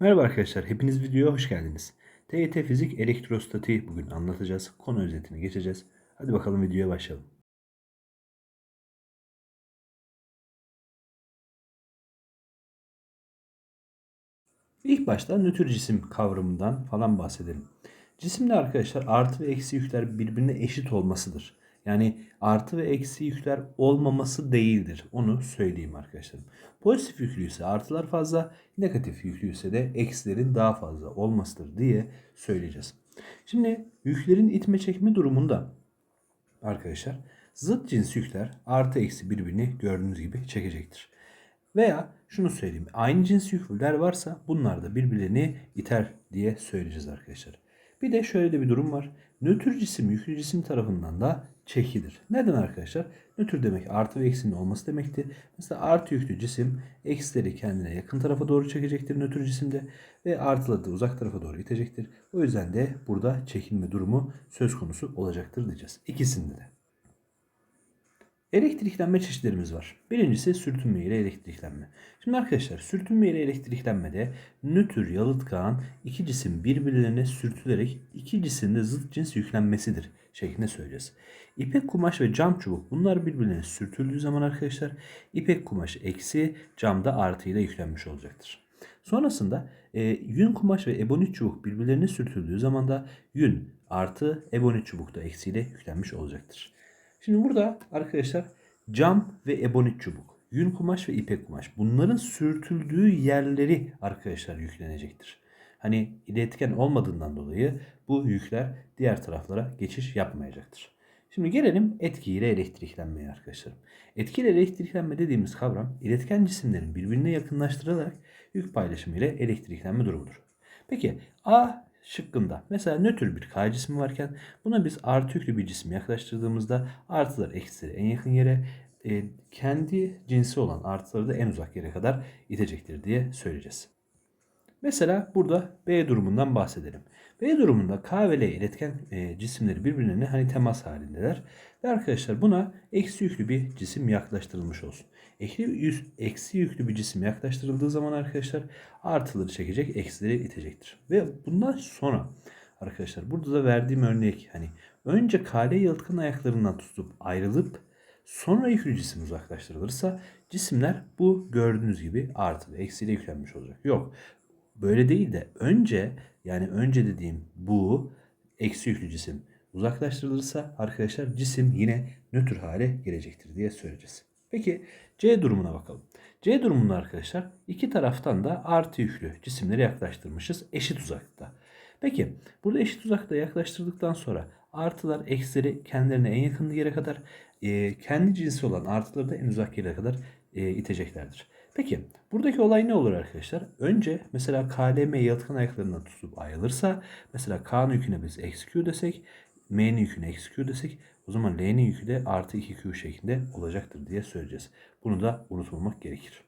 Merhaba arkadaşlar, hepiniz videoya hoş geldiniz. TYT Fizik Elektrostatiği bugün anlatacağız. Konu özetini geçeceğiz. Hadi bakalım videoya başlayalım. İlk başta nötr cisim kavramından falan bahsedelim. Cisimde arkadaşlar artı ve eksi yükler birbirine eşit olmasıdır. Yani artı ve eksi yükler olmaması değildir. Onu söyleyeyim arkadaşlarım. Pozitif yüklüyse artılar fazla, negatif yüklüyse de eksilerin daha fazla olmasıdır diye söyleyeceğiz. Şimdi yüklerin itme çekme durumunda arkadaşlar zıt cins yükler artı eksi birbirini gördüğünüz gibi çekecektir. Veya şunu söyleyeyim. Aynı cins yükler varsa bunlar da birbirlerini iter diye söyleyeceğiz arkadaşlar. Bir de şöyle de bir durum var. Nötr cisim yüklü cisim tarafından da çekilir. Neden arkadaşlar? Nötr demek artı ve eksinin olması demekti. Mesela artı yüklü cisim eksileri kendine yakın tarafa doğru çekecektir nötr cisimde ve artıları da uzak tarafa doğru itecektir. O yüzden de burada çekilme durumu söz konusu olacaktır diyeceğiz. İkisinde de. Elektriklenme çeşitlerimiz var. Birincisi sürtünme ile elektriklenme. Şimdi arkadaşlar sürtünme ile elektriklenmede nötr yalıtkan iki cisim birbirlerine sürtülerek iki cisimde zıt cins yüklenmesidir şeklinde söyleyeceğiz. İpek kumaş ve cam çubuk bunlar birbirlerine sürtüldüğü zaman arkadaşlar ipek kumaş eksi camda artı ile yüklenmiş olacaktır. Sonrasında e, yün kumaş ve ebonit çubuk birbirlerine sürtüldüğü zaman da yün artı ebonit çubuk da eksiyle yüklenmiş olacaktır. Şimdi burada arkadaşlar cam ve ebonit çubuk, yün kumaş ve ipek kumaş bunların sürtüldüğü yerleri arkadaşlar yüklenecektir. Hani iletken olmadığından dolayı bu yükler diğer taraflara geçiş yapmayacaktır. Şimdi gelelim etkiyle elektriklenmeye arkadaşlarım. Etkiyle elektriklenme dediğimiz kavram iletken cisimlerin birbirine yakınlaştırılarak yük paylaşımı ile elektriklenme durumudur. Peki A şıkkında mesela nötr bir K cismi varken buna biz artı yüklü bir cisim yaklaştırdığımızda artılar eksileri en yakın yere e, kendi cinsi olan artıları da en uzak yere kadar itecektir diye söyleyeceğiz. Mesela burada B durumundan bahsedelim. B durumunda K ve L iletken e, cisimleri birbirine hani temas halindeler. Ve arkadaşlar buna eksi yüklü bir cisim yaklaştırılmış olsun. Eksi, yüz, eksi yüklü bir cisim yaklaştırıldığı zaman arkadaşlar artıları çekecek, eksileri itecektir. Ve bundan sonra arkadaşlar burada da verdiğim örnek hani önce KL yalıtkan ayaklarından tutup ayrılıp sonra yüklü cisim uzaklaştırılırsa cisimler bu gördüğünüz gibi artı ve eksiyle yüklenmiş olacak. Yok böyle değil de önce yani önce dediğim bu eksi yüklü cisim uzaklaştırılırsa arkadaşlar cisim yine nötr hale gelecektir diye söyleyeceğiz. Peki C durumuna bakalım. C durumunda arkadaşlar iki taraftan da artı yüklü cisimleri yaklaştırmışız eşit uzaklıkta. Peki burada eşit uzakta yaklaştırdıktan sonra artılar eksileri kendilerine en yakın yere kadar e, kendi cinsi olan artıları da en uzak yere kadar e, iteceklerdir. Peki buradaki olay ne olur arkadaşlar? Önce mesela KLM yalıtkan ayaklarından tutup ayrılırsa mesela K'nın yüküne biz eksi Q desek M'nin yüküne eksi Q desek o zaman L'nin yükü de artı 2Q şeklinde olacaktır diye söyleyeceğiz. Bunu da unutmamak gerekir.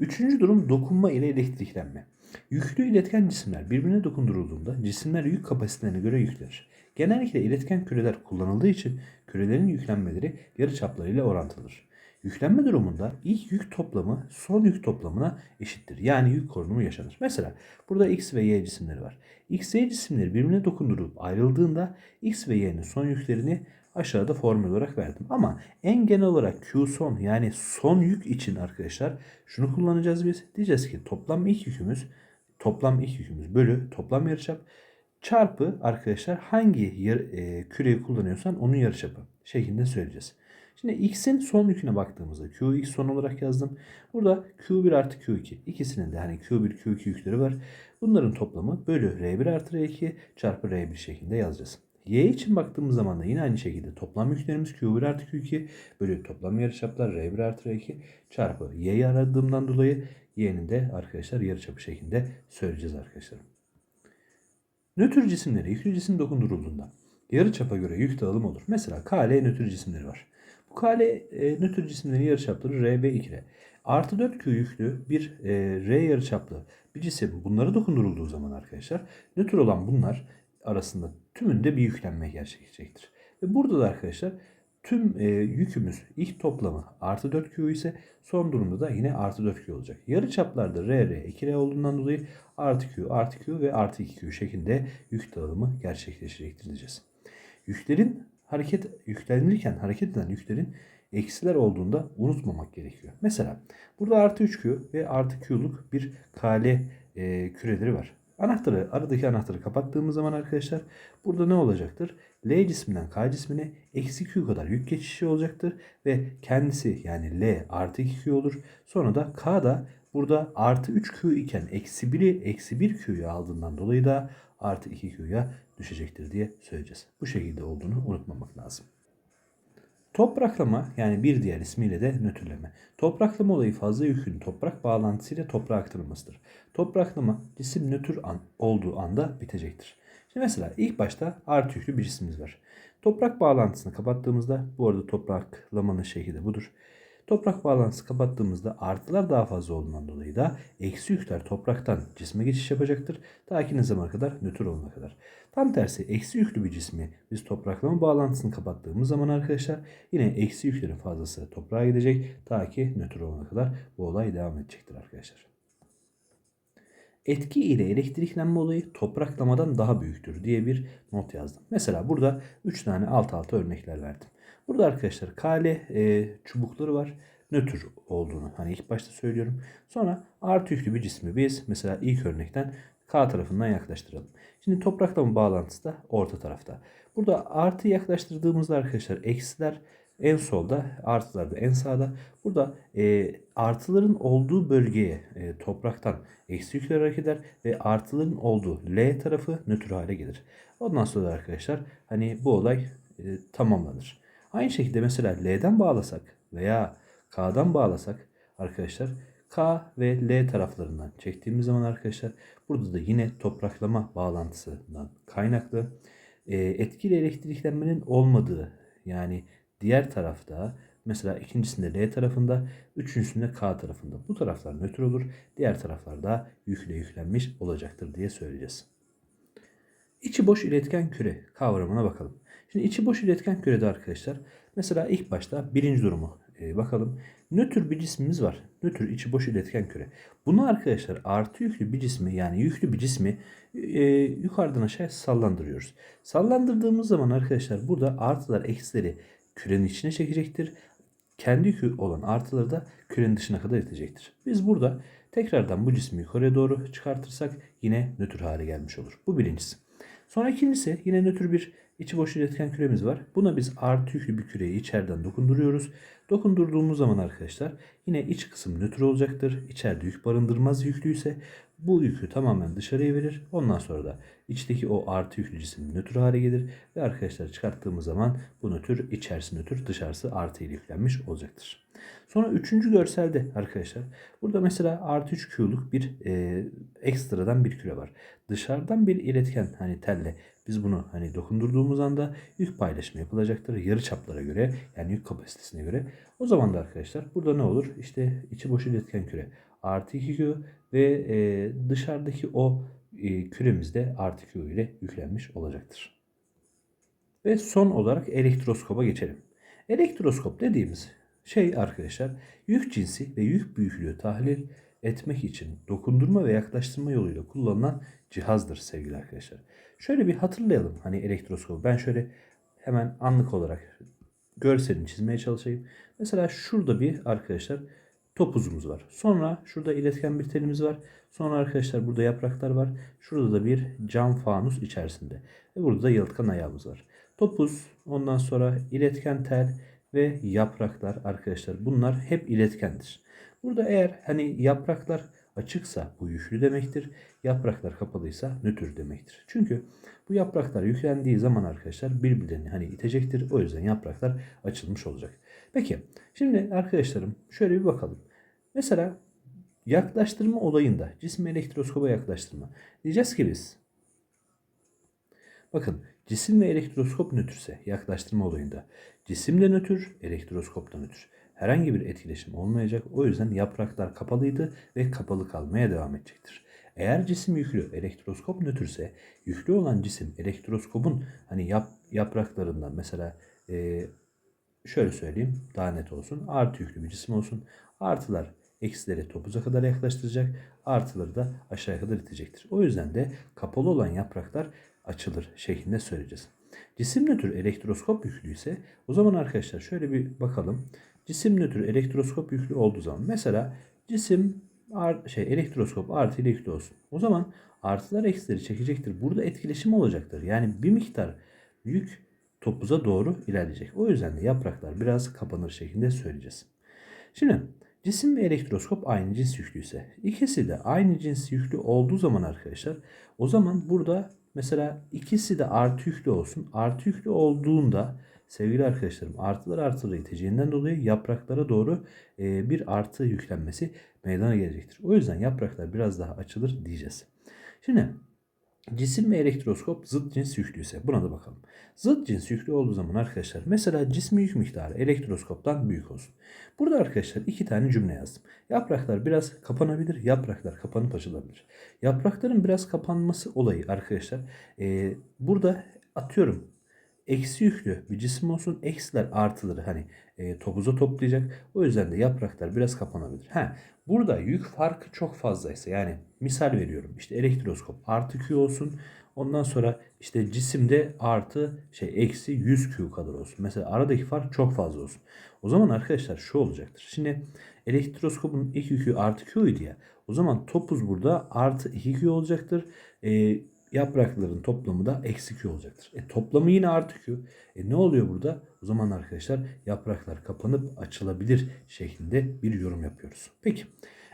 Üçüncü durum dokunma ile elektriklenme. Yüklü iletken cisimler birbirine dokundurulduğunda cisimler yük kapasitelerine göre yüklenir. Genellikle iletken küreler kullanıldığı için kürelerin yüklenmeleri yarıçaplarıyla orantılıdır. Yüklenme durumunda ilk yük toplamı son yük toplamına eşittir. Yani yük korunumu yaşanır. Mesela burada X ve Y cisimleri var. X, Y cisimleri birbirine dokundurulup ayrıldığında X ve Y'nin son yüklerini aşağıda formül olarak verdim. Ama en genel olarak Q son yani son yük için arkadaşlar şunu kullanacağız biz. Diyeceğiz ki toplam ilk yükümüz toplam ilk yükümüz bölü toplam yarıçap çarpı arkadaşlar hangi yer, e, küreyi kullanıyorsan onun yarıçapı şeklinde söyleyeceğiz. Şimdi x'in son yüküne baktığımızda qx son olarak yazdım. Burada q1 artı q2 ikisinin de hani q1 q2 yükleri var. Bunların toplamı bölü r1 artı r2 çarpı r1 şeklinde yazacağız. Y için baktığımız zaman da yine aynı şekilde toplam yüklerimiz Q1 artı Q2 bölü toplam yarıçaplar R1 artı R2 çarpı Y'yi aradığımdan dolayı Y'nin de arkadaşlar yarıçapı şeklinde söyleyeceğiz arkadaşlar. Nötr cisimlere yüklü cisim dokundurulduğunda yarıçapa göre yük dağılım olur. Mesela KL nötr cisimleri var. KL e, nötr cisimlerin yarıçapları RB 2R. Artı 4Q yüklü bir e, R yarıçaplı bir cisim bunlara dokundurulduğu zaman arkadaşlar nötr olan bunlar arasında tümünde bir yüklenme gerçekleşecektir. Ve burada da arkadaşlar Tüm e, yükümüz ilk toplamı artı 4Q ise son durumda da yine artı 4Q olacak. Yarı çaplarda R, R, 2R olduğundan dolayı artı Q, artı Q ve artı 2Q şeklinde yük dağılımı gerçekleştirecektir diyeceğiz. Yüklerin hareket yüklenirken hareket eden yüklerin eksiler olduğunda unutmamak gerekiyor. Mesela burada artı 3Q ve artı Q'luk bir kale e, küreleri var. Anahtarı, aradaki anahtarı kapattığımız zaman arkadaşlar burada ne olacaktır? L cisminden K cismine eksi Q kadar yük geçişi olacaktır ve kendisi yani L artı 2Q olur. Sonra da K da burada artı 3Q iken eksi 1'i eksi 1Q'yu aldığından dolayı da artı 2Q'ya düşecektir diye söyleyeceğiz. Bu şekilde olduğunu unutmamak lazım. Topraklama yani bir diğer ismiyle de nötrleme. Topraklama olayı fazla yükün toprak bağlantısıyla toprağa aktarılmasıdır. Topraklama cisim nötr an, olduğu anda bitecektir. Şimdi mesela ilk başta artı yüklü bir cismimiz var. Toprak bağlantısını kapattığımızda bu arada topraklamanın şekli de budur. Toprak bağlantısı kapattığımızda artılar daha fazla olduğundan dolayı da eksi yükler topraktan cisme geçiş yapacaktır. Ta ki ne zamana kadar? Nötr olana kadar. Tam tersi eksi yüklü bir cismi biz topraklama bağlantısını kapattığımız zaman arkadaşlar yine eksi yüklerin fazlası toprağa gidecek. Ta ki nötr olana kadar bu olay devam edecektir arkadaşlar. Etki ile elektriklenme olayı topraklamadan daha büyüktür diye bir not yazdım. Mesela burada 3 tane alt alta örnekler verdim. Burada arkadaşlar kale e, çubukları var. Nötr olduğunu hani ilk başta söylüyorum. Sonra artı yüklü bir cismi biz mesela ilk örnekten K tarafından yaklaştıralım. Şimdi topraklama bağlantısı da orta tarafta. Burada artı yaklaştırdığımızda arkadaşlar eksiler en solda, artılar da en sağda. Burada e, artıların olduğu bölgeye e, topraktan eksi yükler hareket eder ve artıların olduğu L tarafı nötr hale gelir. Ondan sonra arkadaşlar hani bu olay e, tamamlanır. Aynı şekilde mesela L'den bağlasak veya K'dan bağlasak arkadaşlar K ve L taraflarından çektiğimiz zaman arkadaşlar burada da yine topraklama bağlantısından kaynaklı e, etkili elektriklenmenin olmadığı yani diğer tarafta mesela ikincisinde L tarafında, üçüncüsünde K tarafında. Bu taraflar nötr olur. Diğer taraflar da yükle yüklenmiş olacaktır diye söyleyeceğiz. İçi boş iletken küre kavramına bakalım. Şimdi içi boş iletken kürede arkadaşlar mesela ilk başta birinci durumu e, bakalım. Nötr bir cismimiz var. Nötr içi boş iletken küre. Bunu arkadaşlar artı yüklü bir cismi yani yüklü bir cismi e, yukarıdan aşağıya sallandırıyoruz. Sallandırdığımız zaman arkadaşlar burada artılar eksileri kürenin içine çekecektir. Kendi yükü olan artıları da kürenin dışına kadar itecektir. Biz burada tekrardan bu cismi yukarıya doğru çıkartırsak yine nötr hale gelmiş olur. Bu birincisi. Sonra ikincisi yine nötr bir içi boş iletken küremiz var. Buna biz artı yüklü bir küreyi içeriden dokunduruyoruz. Dokundurduğumuz zaman arkadaşlar yine iç kısım nötr olacaktır. İçeride yük barındırmaz yüklüyse bu yükü tamamen dışarıya verir. Ondan sonra da içteki o artı yüklü cisim nötr hale gelir. Ve arkadaşlar çıkarttığımız zaman bu nötr içerisi nötr dışarısı artı ile yüklenmiş olacaktır. Sonra üçüncü görselde arkadaşlar burada mesela artı 3 Q'luk bir e, ekstradan bir küre var. Dışarıdan bir iletken hani telle biz bunu hani dokundurduğumuz anda yük paylaşımı yapılacaktır. Yarı çaplara göre yani yük kapasitesine göre. O zaman da arkadaşlar burada ne olur? İşte içi boş iletken küre artı 2Q ve e, dışarıdaki o e, küremiz de artı Q ile yüklenmiş olacaktır. Ve son olarak elektroskopa geçelim. Elektroskop dediğimiz şey arkadaşlar yük cinsi ve yük büyüklüğü tahlil etmek için dokundurma ve yaklaştırma yoluyla kullanılan cihazdır sevgili arkadaşlar. Şöyle bir hatırlayalım hani elektroskopu. Ben şöyle hemen anlık olarak görselini çizmeye çalışayım. Mesela şurada bir arkadaşlar topuzumuz var. Sonra şurada iletken bir telimiz var. Sonra arkadaşlar burada yapraklar var. Şurada da bir cam fanus içerisinde. Ve burada da yalıtkan ayağımız var. Topuz, ondan sonra iletken tel ve yapraklar arkadaşlar bunlar hep iletkendir. Burada eğer hani yapraklar açıksa bu yüklü demektir. Yapraklar kapalıysa nötr demektir. Çünkü bu yapraklar yüklendiği zaman arkadaşlar birbirlerini hani itecektir. O yüzden yapraklar açılmış olacak. Peki şimdi arkadaşlarım şöyle bir bakalım. Mesela yaklaştırma olayında cismi elektroskoba yaklaştırma. Diyeceğiz ki biz bakın cisim ve elektroskop nötrse yaklaştırma olayında cisim de nötr, elektroskop da nötr. Herhangi bir etkileşim olmayacak. O yüzden yapraklar kapalıydı ve kapalı kalmaya devam edecektir. Eğer cisim yüklü, elektroskop nötrse yüklü olan cisim elektroskopun hani yap, yapraklarından mesela e, şöyle söyleyeyim daha net olsun. Artı yüklü bir cisim olsun. Artılar eksileri topuza kadar yaklaştıracak. Artıları da aşağıya kadar itecektir. O yüzden de kapalı olan yapraklar açılır şeklinde söyleyeceğiz. Cisim nötr elektroskop yüklü ise o zaman arkadaşlar şöyle bir bakalım. Cisim nötr elektroskop yüklü olduğu zaman mesela cisim ar- şey elektroskop artı ile yüklü olsun. O zaman artılar eksileri çekecektir. Burada etkileşim olacaktır. Yani bir miktar yük topuza doğru ilerleyecek. O yüzden de yapraklar biraz kapanır şeklinde söyleyeceğiz. Şimdi cisim ve elektroskop aynı cins yüklüyse ikisi de aynı cins yüklü olduğu zaman arkadaşlar o zaman burada mesela ikisi de artı yüklü olsun. Artı yüklü olduğunda sevgili arkadaşlarım artılar artıları iteceğinden dolayı yapraklara doğru e, bir artı yüklenmesi meydana gelecektir. O yüzden yapraklar biraz daha açılır diyeceğiz. Şimdi Cisim ve elektroskop zıt cins yüklüyse buna da bakalım. Zıt cins yüklü olduğu zaman arkadaşlar mesela cismi yük miktarı elektroskoptan büyük olsun. Burada arkadaşlar iki tane cümle yazdım. Yapraklar biraz kapanabilir, yapraklar kapanıp açılabilir. Yaprakların biraz kapanması olayı arkadaşlar e, burada atıyorum eksi yüklü bir cisim olsun. Eksiler artıları hani e, topuza toplayacak. O yüzden de yapraklar biraz kapanabilir. Ha, burada yük farkı çok fazlaysa yani misal veriyorum işte elektroskop artı Q olsun. Ondan sonra işte cisimde artı şey eksi 100 Q kadar olsun. Mesela aradaki fark çok fazla olsun. O zaman arkadaşlar şu olacaktır. Şimdi elektroskopun 2 Q artı Q idi ya. O zaman topuz burada artı 2 Q olacaktır. Ee, yaprakların toplamı da eksi Q olacaktır. E, toplamı yine artı. E, ne oluyor burada? O zaman arkadaşlar yapraklar kapanıp açılabilir şeklinde bir yorum yapıyoruz. Peki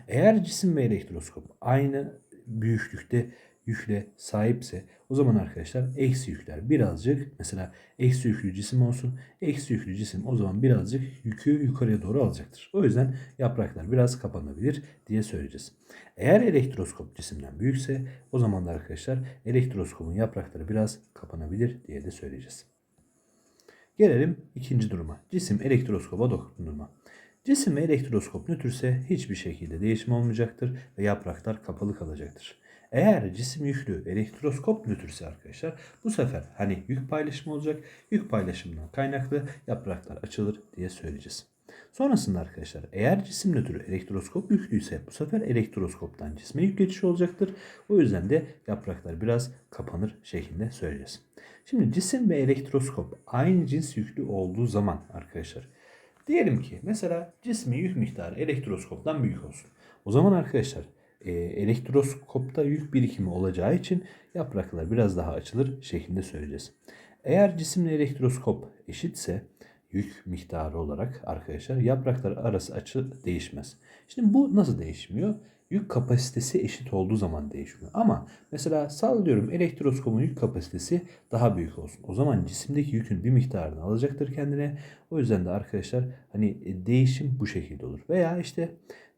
eğer cisim ve elektroskop aynı büyüklükte yükle sahipse o zaman arkadaşlar eksi yükler birazcık mesela eksi yüklü cisim olsun. Eksi yüklü cisim o zaman birazcık yükü yukarıya doğru alacaktır. O yüzden yapraklar biraz kapanabilir diye söyleyeceğiz. Eğer elektroskop cisimden büyükse o zaman da arkadaşlar elektroskopun yaprakları biraz kapanabilir diye de söyleyeceğiz. Gelelim ikinci duruma. Cisim elektroskopa dokundurma. Cisim ve elektroskop nötrse hiçbir şekilde değişim olmayacaktır ve yapraklar kapalı kalacaktır. Eğer cisim yüklü elektroskop nötrse arkadaşlar bu sefer hani yük paylaşımı olacak. Yük paylaşımından kaynaklı yapraklar açılır diye söyleyeceğiz. Sonrasında arkadaşlar eğer cisim nötrü elektroskop yüklüyse bu sefer elektroskoptan cisme yük geçişi olacaktır. O yüzden de yapraklar biraz kapanır şeklinde söyleyeceğiz. Şimdi cisim ve elektroskop aynı cins yüklü olduğu zaman arkadaşlar diyelim ki mesela cismi yük miktarı elektroskoptan büyük olsun. O zaman arkadaşlar elektroskopta yük birikimi olacağı için yapraklar biraz daha açılır şeklinde söyleyeceğiz. Eğer cisimle elektroskop eşitse yük miktarı olarak arkadaşlar yapraklar arası açı değişmez. Şimdi bu nasıl değişmiyor? Yük kapasitesi eşit olduğu zaman değişmiyor. Ama mesela sallıyorum elektroskopun yük kapasitesi daha büyük olsun. O zaman cisimdeki yükün bir miktarını alacaktır kendine. O yüzden de arkadaşlar hani e, değişim bu şekilde olur. Veya işte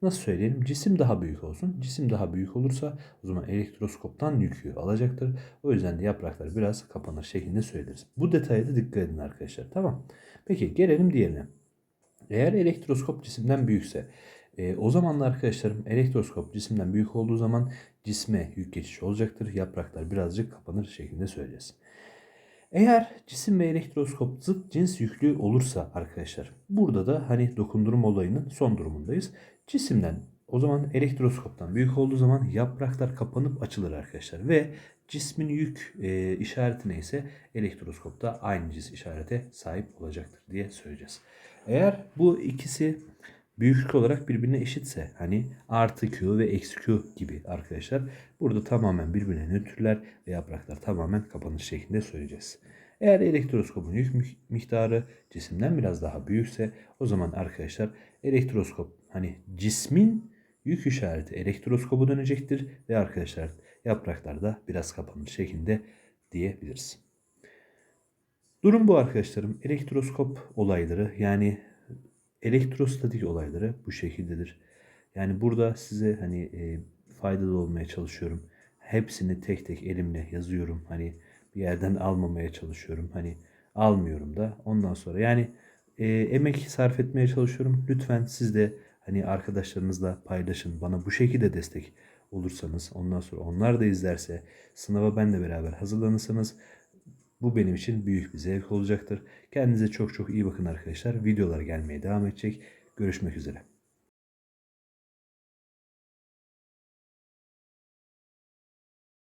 nasıl söyleyelim cisim daha büyük olsun. Cisim daha büyük olursa o zaman elektroskoptan yükü alacaktır. O yüzden de yapraklar biraz kapanır şeklinde söyleriz. Bu detaya da dikkat edin arkadaşlar. Tamam. Peki gelelim diğerine. Eğer elektroskop cisimden büyükse e, o zaman da arkadaşlarım elektroskop cisimden büyük olduğu zaman cisme yük geçişi olacaktır. Yapraklar birazcık kapanır şeklinde söyleyeceğiz. Eğer cisim ve elektroskop zıt cins yüklü olursa arkadaşlar burada da hani dokundurma olayının son durumundayız. Cisimden o zaman elektroskoptan büyük olduğu zaman yapraklar kapanıp açılır arkadaşlar ve cismin yük e, işareti neyse elektroskopta aynı cins işarete sahip olacaktır diye söyleyeceğiz. Eğer bu ikisi büyüklük olarak birbirine eşitse hani artı Q ve eksi Q gibi arkadaşlar burada tamamen birbirine nötrler ve yapraklar tamamen kapanış şeklinde söyleyeceğiz. Eğer elektroskopun yük miktarı cisimden biraz daha büyükse o zaman arkadaşlar elektroskop hani cismin yük işareti elektroskobu dönecektir ve arkadaşlar yapraklar da biraz kapanır şeklinde diyebiliriz. Durum bu arkadaşlarım. Elektroskop olayları yani elektrostatik olayları bu şekildedir. Yani burada size hani e, faydalı olmaya çalışıyorum. Hepsini tek tek elimle yazıyorum. Hani bir yerden almamaya çalışıyorum. Hani almıyorum da. Ondan sonra yani e, emek sarf etmeye çalışıyorum. Lütfen siz de hani arkadaşlarınızla paylaşın. Bana bu şekilde destek olursanız ondan sonra onlar da izlerse sınava ben de beraber hazırlanırsanız Bu benim için büyük bir zevk olacaktır. Kendinize çok çok iyi bakın arkadaşlar. Videolar gelmeye devam edecek. Görüşmek üzere.